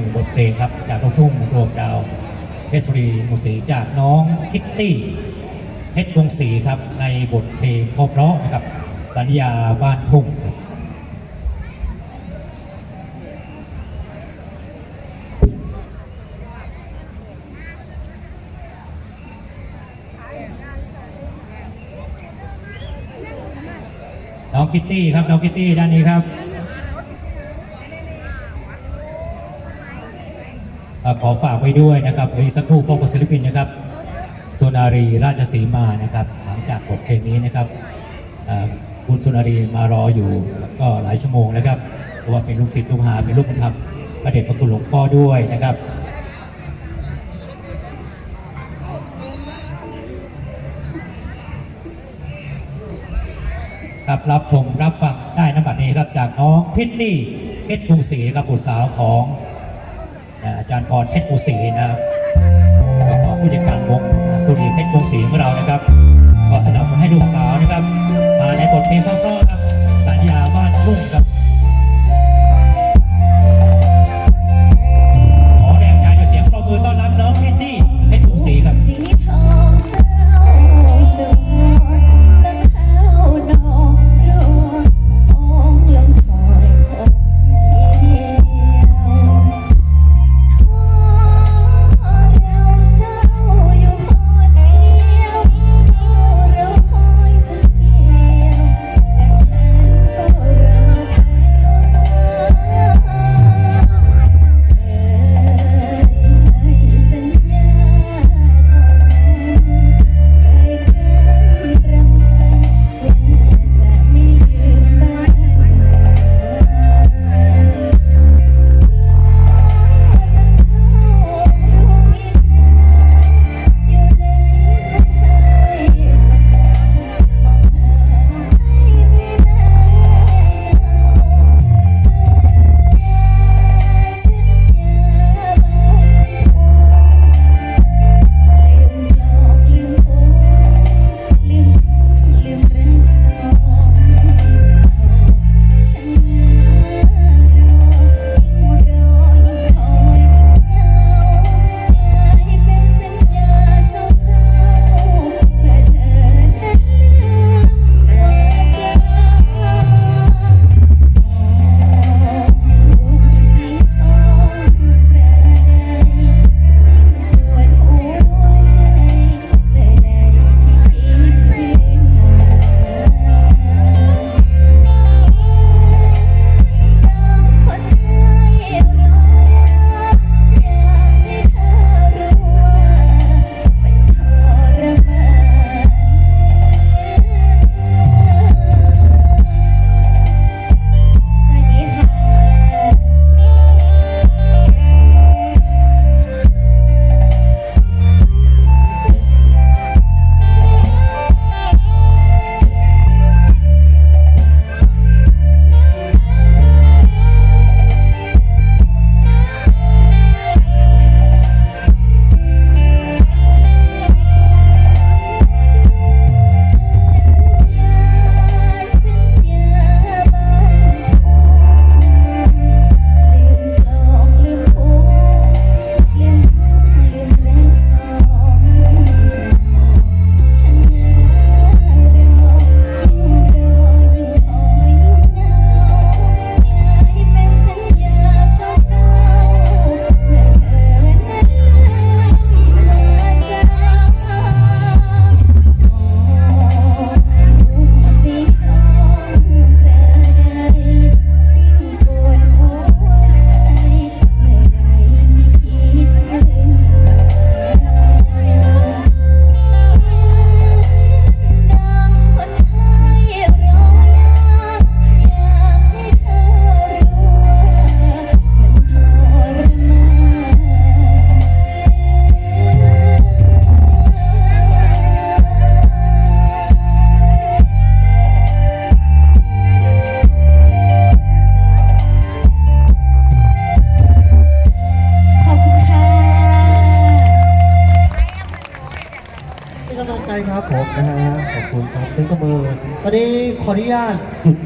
นึ่งบทเพลงครับ จากลูกทุ่งรวมดาวเพชรบุรีมุสีจากน้องคิตตี้เพชรวงศรีครับ ในบทเพลงเพราะนะครับ สัญญาบ้านทุ่งครับน้องคิตตี้ครับ น้องคิตตี้ด้านนี้ครับเอ่อ ขอฝากไว้ด้วยนะครับอีกสักครู่พบกับศิลปินนะครับสุนารีราชสีมานะครับ หลังจากบทเพลงนี้นะครับคุณสุนารีมารออยู่ก็หลายชั่วโมงนะครับเพราะว่าเป็นลูกศิษย์ลูกหาเป็นลูกบุญธรรมพระเดชพระคุณหลวงพ่อด้วยนะครับครับรับชมรับฟังได้น้ำบัดนี้ครับจากน้องพิตตี้เพชรกรุงศรีครับบุตรสาวของ นะอาจารย์พรเพชรกุศรีนะครับแล้วก็ผู้จัดการวงสุรีเพชรกุศรีของเรานะครับ ก็สนับสนุนให้ลูกสาวนะครับ มาในบทเพลงเพราะๆครับ ครับผมนะฮะขอบคุณครับซึ่งก็มือตอนนี้ขออนุญาตหยุด